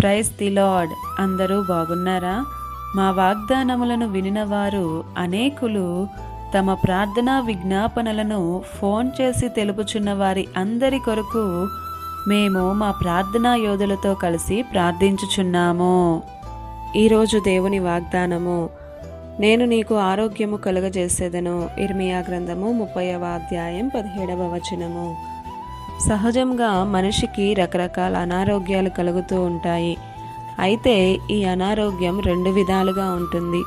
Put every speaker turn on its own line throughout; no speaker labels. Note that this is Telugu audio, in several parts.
Praise the lord. అందరూ బాగున్నారా? మా వాగ్దానములను వినినవారు అనేకులు తమ ప్రార్థనా విజ్ఞాపనలను ఫోన్ చేసి తెలుపుచున్న వారి అందరి కొరకు మేము మా ప్రార్థనా యోధులతో కలిసి ప్రార్థించుచున్నాము. ఈరోజు దేవుని వాగ్దానము నేను నీకు ఆరోగ్యము కలుగజేసేదను. ఇర్మియా గ్రంథము ముప్పైవ అధ్యాయం పదిహేడవ వచనము. సహజంగా మనిషికి రకరకాల అనారోగ్యాలు కలుగుతూ ఉంటాయి. అయితే ఈ అనారోగ్యం రెండు విధాలుగా ఉంటుంది.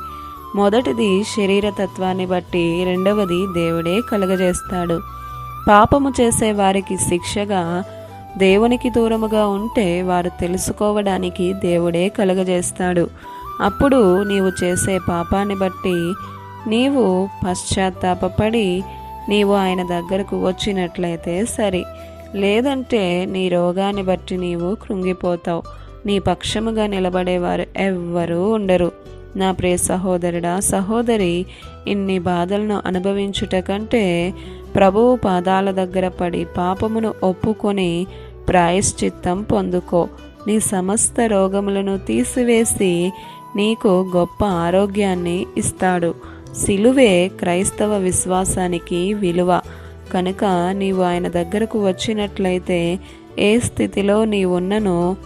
మొదటిది శరీర తత్వాన్ని బట్టి రెండవది దేవుడే కలుగజేస్తాడు. పాపము చేసే వారికి శిక్షగా దేవునికి దూరముగా ఉంటే వారు తెలుసుకోవడానికి దేవుడే కలుగజేస్తాడు. అప్పుడు నీవు చేసే పాపాన్ని బట్టి నీవు పశ్చాత్తాపపడి నీవు ఆయన దగ్గరకు వచ్చినట్లయితే సరి. లేదంటే నీ రోగాన్ని బట్టి నీవు కృంగిపోతావు. నీ పక్షముగా నిలబడేవారు ఎవ్వరూ ఉండరు. నా ప్రియ సహోదరుడా సహోదరి ఇన్ని బాధలను అనుభవించుట కంటే ప్రభువు పాదాల దగ్గర పడి పాపమును ఒప్పుకొని ప్రాయశ్చిత్తం పొందుకో. నీ సమస్త రోగములను తీసివేసి నీకు గొప్ప ఆరోగ్యాన్ని ఇస్తాడు. సిలువే క్రైస్తవ విశ్వాసానికి విలువ. కనుక నీవు ఆయన దగ్గరకు వచ్చినట్లయితే ఏ స్థితిలో నీవున్ననో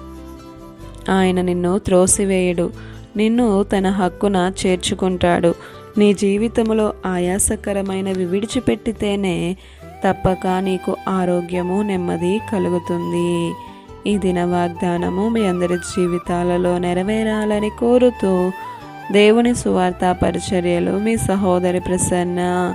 ఆయన నిన్ను త్రోసివేయడు. నిన్ను తన హక్కున చేర్చుకుంటాడు. నీ జీవితంలో ఆయాసకరమైనవి విడిచిపెట్టితేనే తప్పక నీకు ఆరోగ్యము నెమ్మది కలుగుతుంది. ఈ దిన వాగ్దానము మీ అందరి జీవితాలలో నెరవేరాలని కోరుతూ దేవుని సువార్త పరిచర్యలు మీ సహోదరి ప్రసన్న